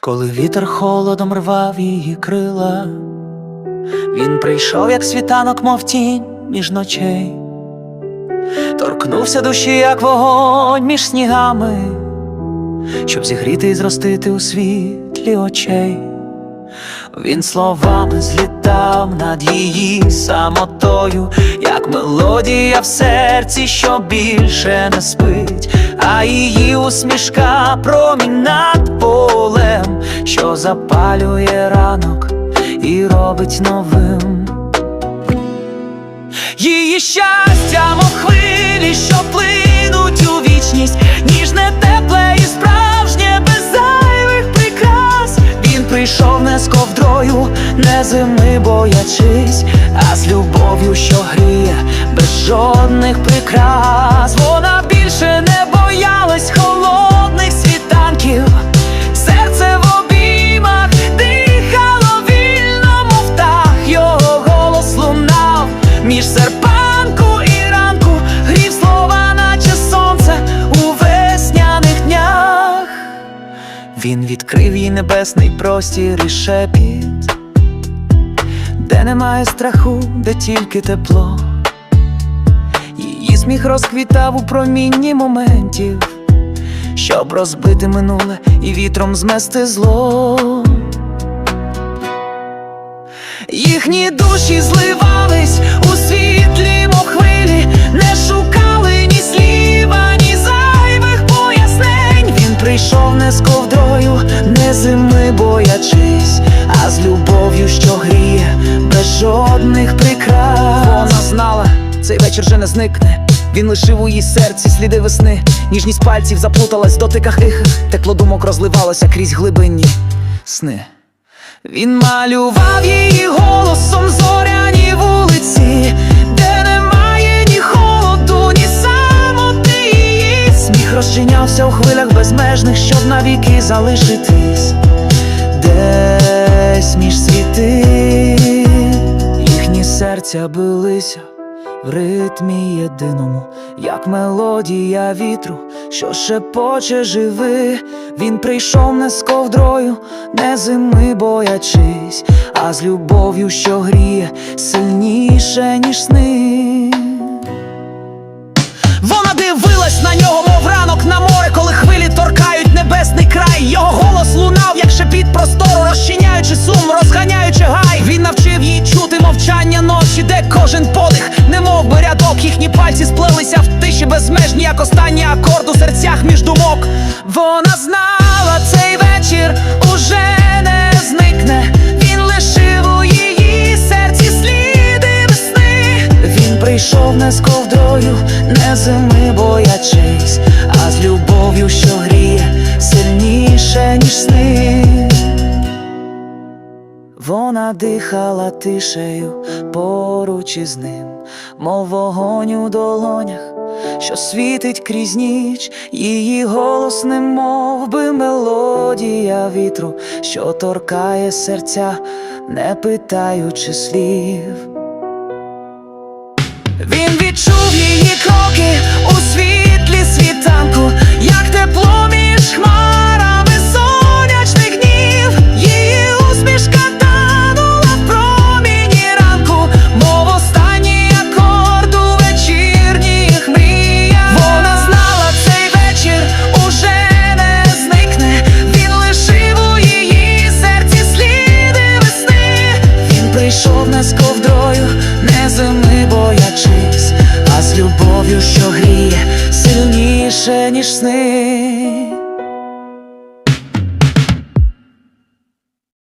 коли вітер холодом рвав її крила, він прийшов, як світанок, мов тінь між ночей, торкнувся душі, як вогонь між снігами, щоб зігріти і зростити у світлі очей. Він словами злітав над її самотою, як мелодія в серці, що більше не спить, а її усмішка промінь над полем, що запалює ранок і робить новим. Її щастя, мов хвилі, що плинуть не зими боячись, а з любов'ю, що гріє, без жодних прикрас. Вона більше не боялась холодних світанків. Серце в обіймах дихало вільно, мов птах, його голос лунав між днях. Він відкрив їй небесний простір і шепіт, немає страху, де тільки тепло. Її сміх розквітав у промінні моментів, щоб розбити минуле і вітром змести зло. Їхні душі зливались у світлі, мов хвилі, не шукали ні сліва, ні зайвих пояснень. Він прийшов не з ковдрою, не зими боячись, а з любов'ю, що цей вечір вже не зникне. Він лишив у її серці сліди весни, ніжність пальців заплуталась в дотиках їх, тепло думок розливалося крізь глибинні сни. Він малював її голосом зоряні вулиці, де немає ні холоду, ні самоти. Сміх розчинявся у хвилях безмежних, щоб навіки залишитись. Десь між світи, їхні серця билися в ритмі єдиному, як мелодія вітру, що шепоче живи. Він прийшов не з ковдрою, не зими боячись, а з любов'ю, що гріє сильніше, ніж сни. Вона знала цей вечір уже не зникне. Він лишив у її серці сліди весни. Він прийшов не з ковдрою, не зими боячись, а з любов'ю, що гріє сильніше, ніж сни. Вона дихала тишею поруч із ним, мов вогонь у долонях, що світить крізь ніч, її голос не мов би мелодія вітру, що торкає серця, не питаючи слів. Він відчув її кроки що гріє сильніше, ніж сни.